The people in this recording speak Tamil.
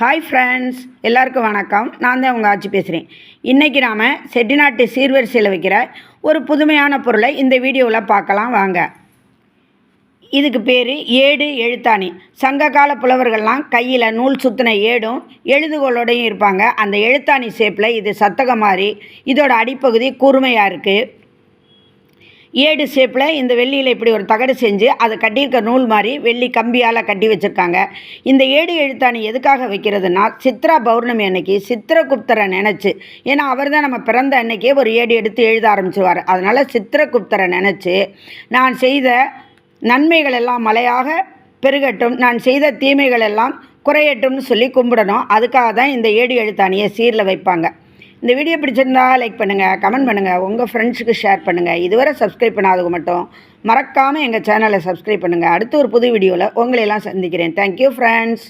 ஹாய் ஃப்ரெண்ட்ஸ் எல்லாருக்கும் வணக்கம். நான் தான் உங்கள் ஆட்சி பேசுகிறேன் இன்றைக்கி நாம் செட்டிநாட்டு சீர்வரிசையில் வைக்கிற ஒரு புதுமையான பொருளை இந்த வீடியோவில் பார்க்கலாம் வாங்க. இதுக்கு பேர் ஏடு எழுத்தாணி. சங்ககால புலவர்கள்லாம் கையில் நூல் சுற்றின ஏடும் எழுதுகோளோடையும் இருப்பாங்க. அந்த எழுத்தாணி ஷேப்பில் இது சத்தகம் மாதிரி இதோட அடிப்பகுதி கூர்மையாக இருக்குது ஏடு ஷேப்பில் இந்த வெள்ளியில் இப்படி ஒரு தகடு செஞ்சு அதை கட்டியிருக்க நூல் மாதிரி வெள்ளி கம்பியால் கட்டி வச்சுருக்காங்க. இந்த ஏடு எழுத்தாணி எதுக்காக வைக்கிறதுனா சித்ரா பௌர்ணமி அன்னைக்கு சித்திரகுப்தரை நினச்சி ஏன்னா அவர் தான் நம்ம பிறந்த அன்னைக்கே ஒரு ஏடு எடுத்து எழுத ஆரம்பிச்சுவார் அதனால் சித்திரகுப்தரை நினச்சி நான் செய்த நன்மைகள் எல்லாம் மலையாக பெருகட்டும் நான் செய்த தீமைகள் எல்லாம் குறையட்டும்னு சொல்லி கும்பிடணும். அதுக்காக தான் இந்த ஏடு எழுத்தாணியை சீரில் வைப்பாங்க. இந்த வீடியோ பிடிச்சிருந்தா லைக் பண்ணுங்கள் கமெண்ட் பண்ணுங்கள் உங்கள் ஃப்ரெண்ட்ஸுக்கு ஷேர் பண்ணுங்கள் இதுவரை சப்ஸ்கிரைப் பண்ணாதவங்க மட்டும் மறக்காமல் எங்கள் சேனலை சப்ஸ்கிரைப் பண்ணுங்கள் அடுத்த ஒரு புது வீடியோவில் உங்களையெல்லாம் சந்திக்கிறேன். Thank you friends